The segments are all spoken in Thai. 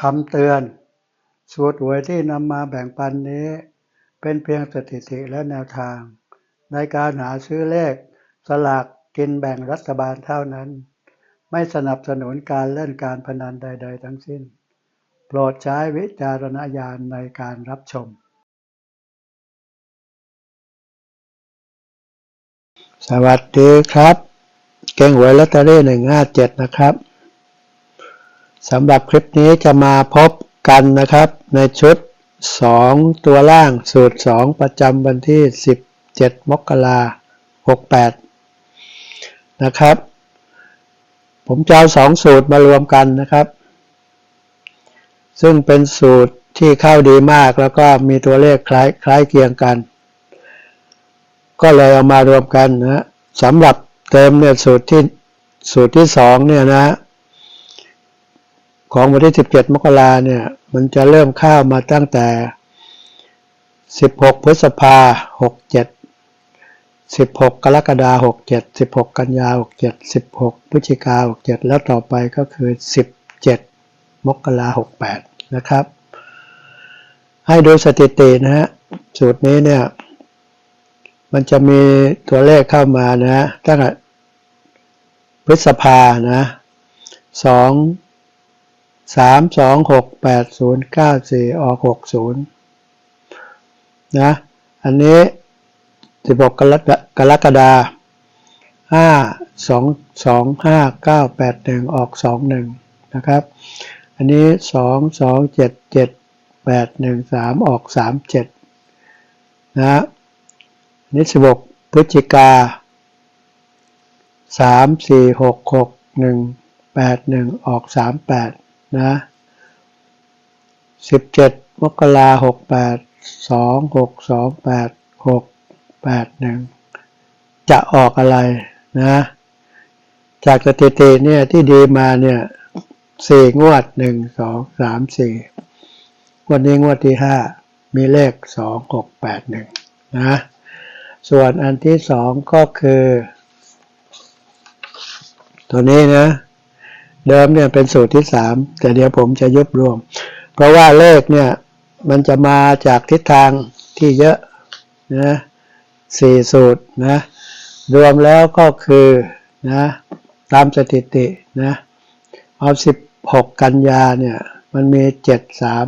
คำเตือน สูตรหวยที่นำมาแบ่งปันนี้ เป็นเพียงสถิติและแนวทาง ในการหาซื้อเลข สลากกินแบ่งรัฐบาลเท่านั้น ไม่สนับสนุนการเล่นการพนันใด ๆ ทั้งสิ้น โปรดใช้วิจารณญาณในการรับชม สวัสดีครับ เก่งหวยลอตเตอรี่หนึ่งห้าเจ็ดนะครับ สำหรับคลิปนี้จะมาพบกันนะครับในชุด 2 ตัวล่างสูตร 2 ประจำวันที่ 17 มกราคม68 นะครับ ผมจะเอาสองสูตรมารวมกันนะครับ ซึ่งเป็นสูตรที่เข้าดีมากแล้วก็มีตัวเลขคล้ายคล้ายเคียงกัน ก็เลยเอามารวมกันนะสำหรับเติมเนี่ยสูตรที่สูตรที่สองเนี่ยนะ ของวันที่ 17 มกราเนี่ย มันจะเริ่มเข้ามาตั้งแต่ 16 พฤษภา 67 16 กรกฎาคม67 16 กันยา67 16 พฤศจิกา67 แล้วต่อไปก็คือ 17 มกราคม68 นะครับ ให้ดูสถิตินะฮะ สูตรนี้เนี่ย มันจะมีตัวเลขเข้ามานะตั้งแต่พฤษภานะสอง สามสองหกแปดศูนย์เก้าสี่ออกหกศูนย์นะอันนี้สิบหกกรกกรกฎาห้าสองสองห้าเก้าแปดหนึ่งออกสองหนึ่งนะครับ อันนี้สองสองเจ็ดเจ็ดแปดหนึ่งสามออกสามเจ็ดนะนี่สิบหกพฤศจิกาสามสี่หกหกหนึ่งแปดหนึ่งออกสามแปด นะสิบเจ็ดมกราหกแปดสองหกสองแปดหกแปดหนึ่งจะออกอะไรนะจากสถิติเนี่ยที่ดีมาเนี่ยสี่งวดหนึ่งสองสามสี่งวดนี้งวดที่ห้ามีเลขสองหกแปดหนึ่งนะส่วนอันที่สองก็คือ ตัวนี้นะ เดิมเนี่ยเป็นสูตรที่สามแต่เดี๋ยวผมจะยุบรวม เพราะว่าเลขเนี่ยมันจะมาจากทิศทางที่เยอะนะสี่สูตรนะรวมแล้วก็คือนะตามสถิตินะเอาสิบหกกันยาเนี่ยมันมีเจ็ดสาม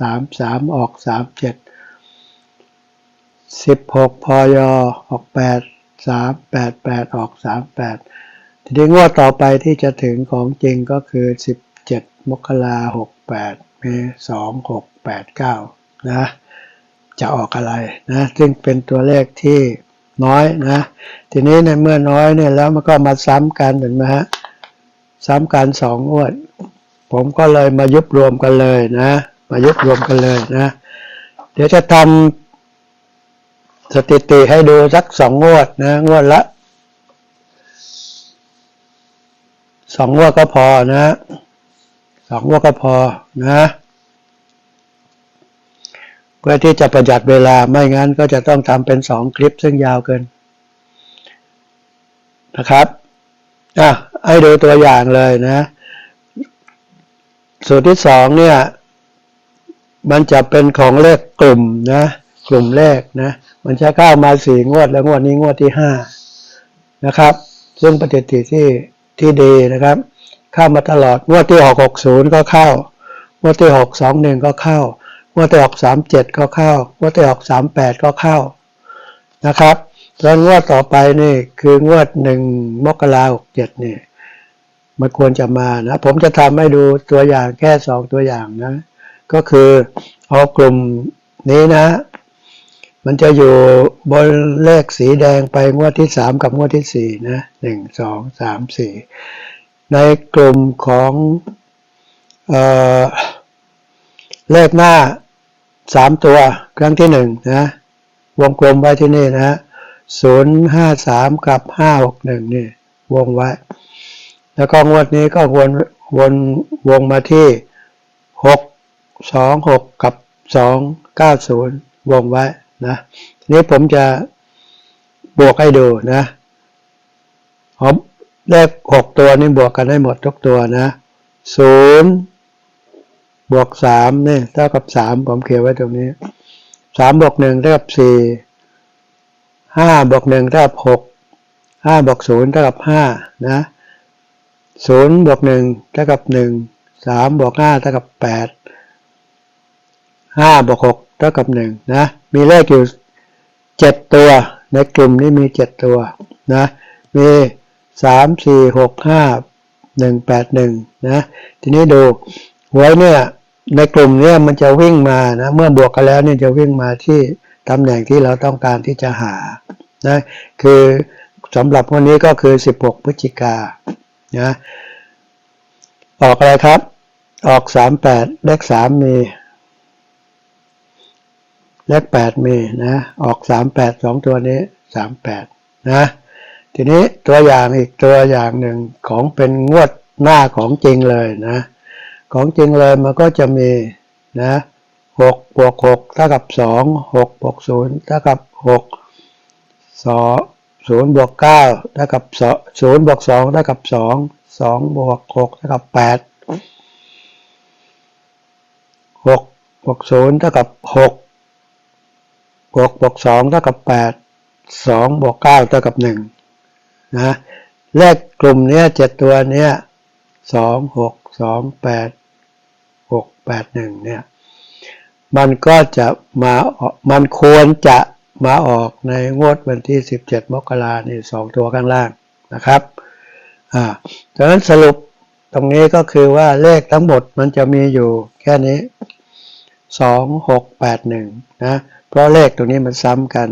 สามสามออกสามเจ็ดสิบหกพยออกแปดสามแปดแปดออกสามแปด ทีนี้งวดต่อไปที่จะถึงของจริงก็คือสิบเจ็ดมกราหกแปดเมสองหกแปดเก้านะจะออกอะไรนะซึ่งเป็นตัวเลขที่น้อยนะ ทีนี้ในเมื่อน้อยเนี่ยแล้วมันก็มาซ้ำกันเห็นไหมฮะซ้ำกันสองงวด ผมก็เลยมายุบรวมกันเลยนะมายุบรวมกันเลยนะ เดี๋ยวจะทำสถิติให้ดูสักสองงวดนะงวดละ สองงวดก็พอนะสองงวดก็พอนะเพื่อที่จะประหยัดเวลาไม่งั้นก็จะต้องทำเป็นสองคลิปซึ่งยาวเกินนะครับอะให้ดูตัวอย่างเลยนะ สูตรที่สองเนี่ย มันจะเป็นของเลขกลุ่มนะ กลุ่มเลขนะ มันจะเข้ามาสี่งวดแล้วงวดนี้งวดที่ห้านะครับ ซึ่งปฏิทินที่ ที่ดีนะครับ เข้ามาตลอดงวดที่หกหกศูนย์ก็เข้างวดที่หกสองหนึ่งก็เข้างวดที่หกสามเจ็ดก็เข้างวดที่หกสามแปดก็เข้านะครับส่วงวดต่อไปนี่คืองวดหนึ่งมกราหกเจ็ดนี่มันควรจะมานะผมจะทำให้ดูตัวอย่างแค่สองตัวอย่างนะ ก็คือเอากลุ่มนี้นะ มันจะอยู่บนเลขสีแดงไปงวดที่สามกับงวดที่สี่นะหนึ่งสองสามสี่ในกลุ่มของเออเลขหน้าสามตัวครั้งที่หนึ่งนะวงกลมไว้ที่นี่นะศูนย์ห้าสามกับห้าหกหนึ่งนี่วงไว้ แล้วก็งวดนี้ก็วนวนวงมาที่หกสองหกกับสองเก้าศูนย์วงไว้ นะทีนี้ผมจะบวกให้ดูนะผมเลขหกตัวนี่บวกกันได้หมดทุกตัวนะศูนย์บวกสามนี่เท่ากับสามผมเขียนไว้ตรงนี้สามบวกหนึ่งเท่ากับสี่ห้าบวกหนึ่งเท่ากับหกห้าบวกศูนย์เท่ากับห้านะศูนย์บวกหนึ่งเท่ากับหนึ่งสามบวกห้าเท่ากับแปด ห้าบวกหกเท่ากับหนึ่งนะ มีเลขอยู่เจ็ดตัว ในกลุ่มนี้มีเจ็ดตัวนะ มีสามสี่หกห้าหนึ่งแปดหนึ่งนะ ทีนี้ดูหวยเนี่ย ในกลุ่มเนี้ยมันจะวิ่งมานะ เมื่อบวกกันแล้วเนี่ยจะวิ่งมาที่ตำแหน่งที่เราต้องการที่จะหา นะ คือสำหรับวันนี้ก็คือ 16 พฤศจิกานะ ออกอะไรครับ ออก 38 เลข 3 มี เลข8มีนะ ออก38 2ตัวนี้38นะ ทีนี้ตัวอย่างอีกตัวอย่างหนึ่งของเป็นงวดหน้าของจริงเลยนะ ของจริงเลยมันก็จะมีนะหกบวกหกเท่ากับสองหกบวกศูนย์เท่ากับหกสองศูนย์บวกเก้าเท่ากับสองศูนย์บวกสองเท่ากับสองสองบวกหกเท่ากับแปดหกบวกศูนย์เท่ากับหก บวกบวกสองเท่ากับแปดสองบวกเก้าเท่ากับหนึ่งนะเลขกลุ่มเนี้ยเจ็ดตัวเนี้ยสองหกสองแปดหกแปดหนึ่งเนี่ยมันก็จะมาออกมันควรจะมาออกในงวดวันที่ 17 มกรานี่สองตัวข้างล่างนะครับอ่าดังนั้นสรุปตรงนี้ก็คือว่าเลขทั้งหมดมันจะมีอยู่แค่นี้ 2 6 8 1 นะ เพราะเลขตรงนี้มันซ้ำกัน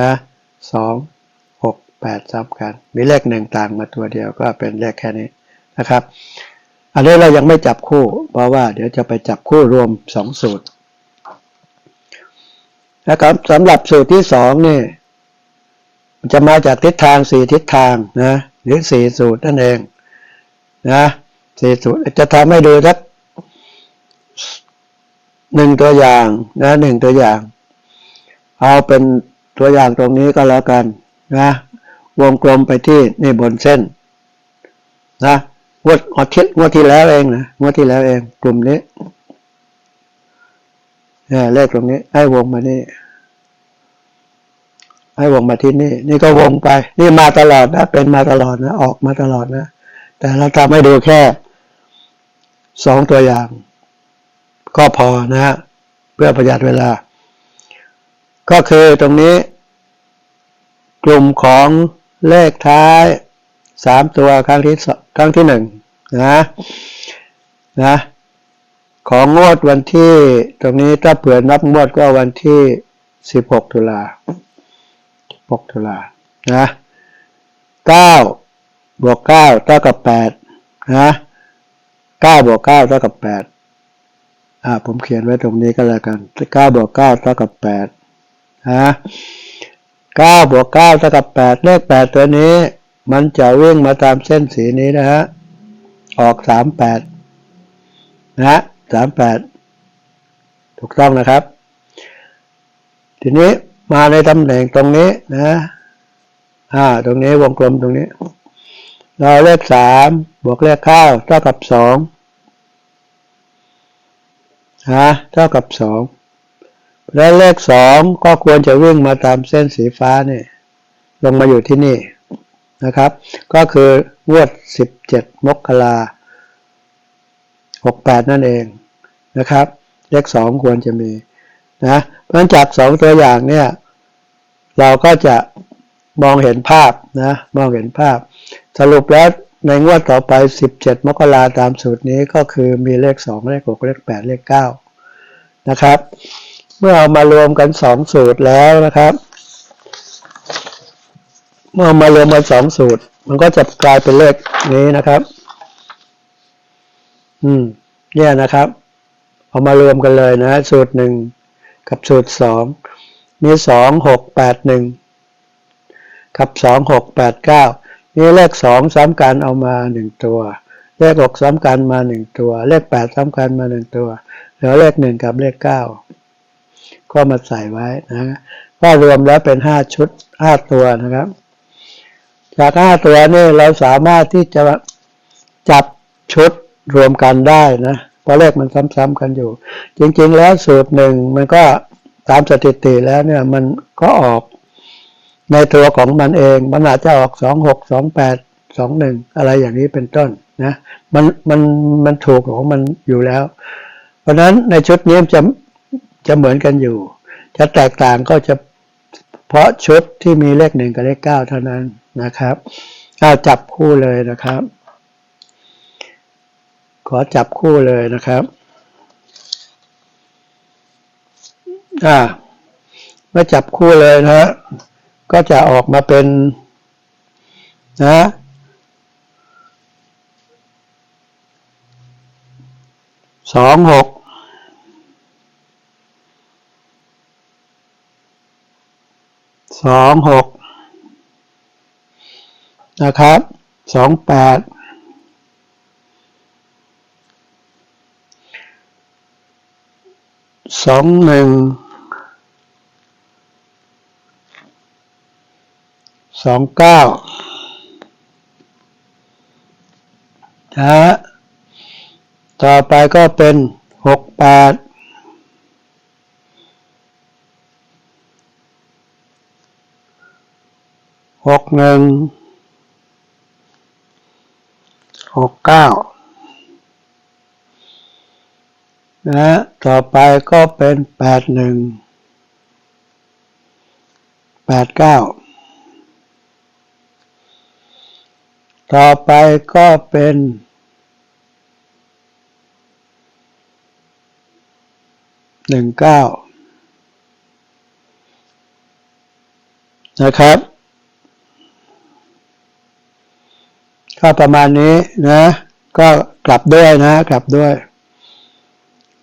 นะ2 6 8ซ้ำกัน มีเลขหนึ่งต่างมาตัวเดียวก็เป็นเลขแค่นี้นะครับ อันนี้เรายังไม่จับคู่ เพราะว่าเดี๋ยวจะไปจับคู่รวม2สูตรนะครับสำหรับสูตรที่สองนี่มันจะมาจากทิศทางสี่ทิศทางนะหรือสี่สูตรนั่นเองนะสี่สูตรจะทำให้ดูสัก หนึ่งตัวอย่างนะหนึ่งตัวอย่าง เอาเป็นตัวอย่างตรงนี้ก็แล้วกันนะ วงกลมไปที่นี่บนเส้น นะงวดงวดที่งวดที่แล้วเองนะงวดที่แล้วเอง กลุ่มนี้เนี่ยเลขตรงนี้ ให้วงมานี่ ให้วงมาที่นี่ นี่ก็วงไป นี่มาตลอดนะ เป็นมาตลอดนะ ออกมาตลอดนะ แต่เราทำให้ดูแค่สองตัวอย่าง ก็พอนะฮะเพื่อประหยัดเวลา ก็คือตรงนี้ กลุ่มของเลขท้ายสามตัวครั้งที่สครั้งที่หนึ่งนะนะของงวดวันที่ตรงนี้ถ้าเผื่อนับงวดก็วันที่สิบหกตุลาหกตุลานะเก้าบวกเก้าเท่ากับแปดนะเก้าบวกเก้าเท่ากับแปด อ่าผมเขียนไว้ตรงนี้ก็แล้วกันเก้าบวกเก้าเท่ากับแปดนะเก้าบวกเก้าเท่ากับแปดเลขแปดตัวนี้ มันจะวิ่งมาตามเส้นสีนี้นะฮะ ออกสามแปดนะสามแปดถูกต้องนะครับ ทีนี้มาในตำแหน่งตรงนี้นะอ่าตรงนี้วงกลมตรงนี้ เราเลขสามบวกเลขเก้าเท่ากับสอง ฮะเท่ากับสองและเลขสองก็ควรจะวิ่งมาตามเส้นสีฟ้านี่ลงมาอยู่ที่นี่นะครับ ก็คืองวดสิบเจ็ดมกราหกแปดนั่นเองนะครับ เลขสองควรจะมีนะเพราะฉะนั้นจากสองตัวอย่างเนี่ย เราก็จะมองเห็นภาพนะ มองเห็นภาพ สรุปแล้ว ในงวดต่อไป 17 มกราตามสูตรนี้ก็คือมีเลข 2 เลข 6 เลข 8 เลข 9 นะครับ เมื่อเอามารวมกัน 2 สูตรแล้วนะครับ เมื่อามารวมกัน 2 สูตร มันก็จะกลายเป็นเลขนี้นะครับ อืมเนี่ยนะครับ เอามารวมกันเลยนะ สูตร 1 กับสูตร 2 มี 2 6 8 1 กับ 2 6 8 9 นี่เลขสองสามการเอามาหนึ่งตัว เลขหกสามการมาหนึ่งตัว เลขแปดสามการมาหนึ่งตัวเหลือเลขหนึ่งกับเลขเก้าก็มาใส่ไว้นะก็รวมแล้วเป็นห้าชุดห้าตัวนะครับ จากห้าตัวนี่เราสามารถที่จะจับชุดรวมกันได้นะเพราะเลขมันซ้ำๆกันอยู่ จริงๆแล้วสูตรหนึ่งมันก็ตามสถิติแล้วเนี่ยมันก็ออก ในตัวของมันเองมันอาจจะออกสองหกสองแปดสองหนึ่งอะไรอย่างนี้เป็นต้นนะมันมันมันถูกของมันอยู่แล้ว เพราะฉะนั้นในชุดนี้จะจะเหมือนกันอยู่ จะแตกต่างก็จะเพราะชุดที่มีเลขหนึ่งกับเลขเก้าเท่านั้นนะครับเอาจับคู่เลยนะครับ ขอจับคู่เลยนะครับอ่าเมื่อจับคู่เลยนะฮะ ก็จะออกมาเป็นนะสองหกสองหกนะครับสองแปดสองหนึ่ง สองเก้านะต่อไปก็เป็นหกแปดหกหนึ่งหกเก้านะต่อไปก็เป็นแปดหนึ่งแปดเก้า ต่อไปก็เป็นหนึ่งเก้านะครับ ก็ประมาณนี้นะ ก็กลับด้วยนะ กลับด้วย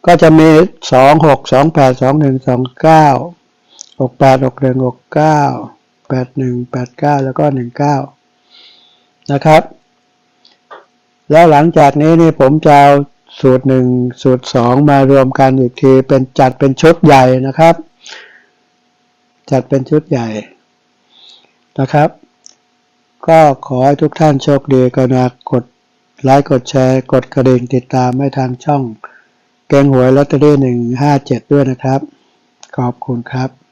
ก็จะมีสองหกสองแปดสองหนึ่งสองเก้าหกแปดหกหนึ่งหกเก้าแปดหนึ่งแปดเก้าแล้วก็หนึ่งเก้า นะครับ แล้วหลังจากนี้นี่ผมจะเอาสูตรหนึ่งสูตรสองมารวมกันอีกทีเป็นจัดเป็นชุดใหญ่นะครับ จัดเป็นชุดใหญ่นะครับ ก็ขอให้ทุกท่านโชคดีกรุณากดไลค์กดแชร์กดกระดิ่งติดตามให้ทางช่อง เกงหวยลอตเตอรี่หนึ่งห้าเจ็ดด้วยนะครับ ขอบคุณครับ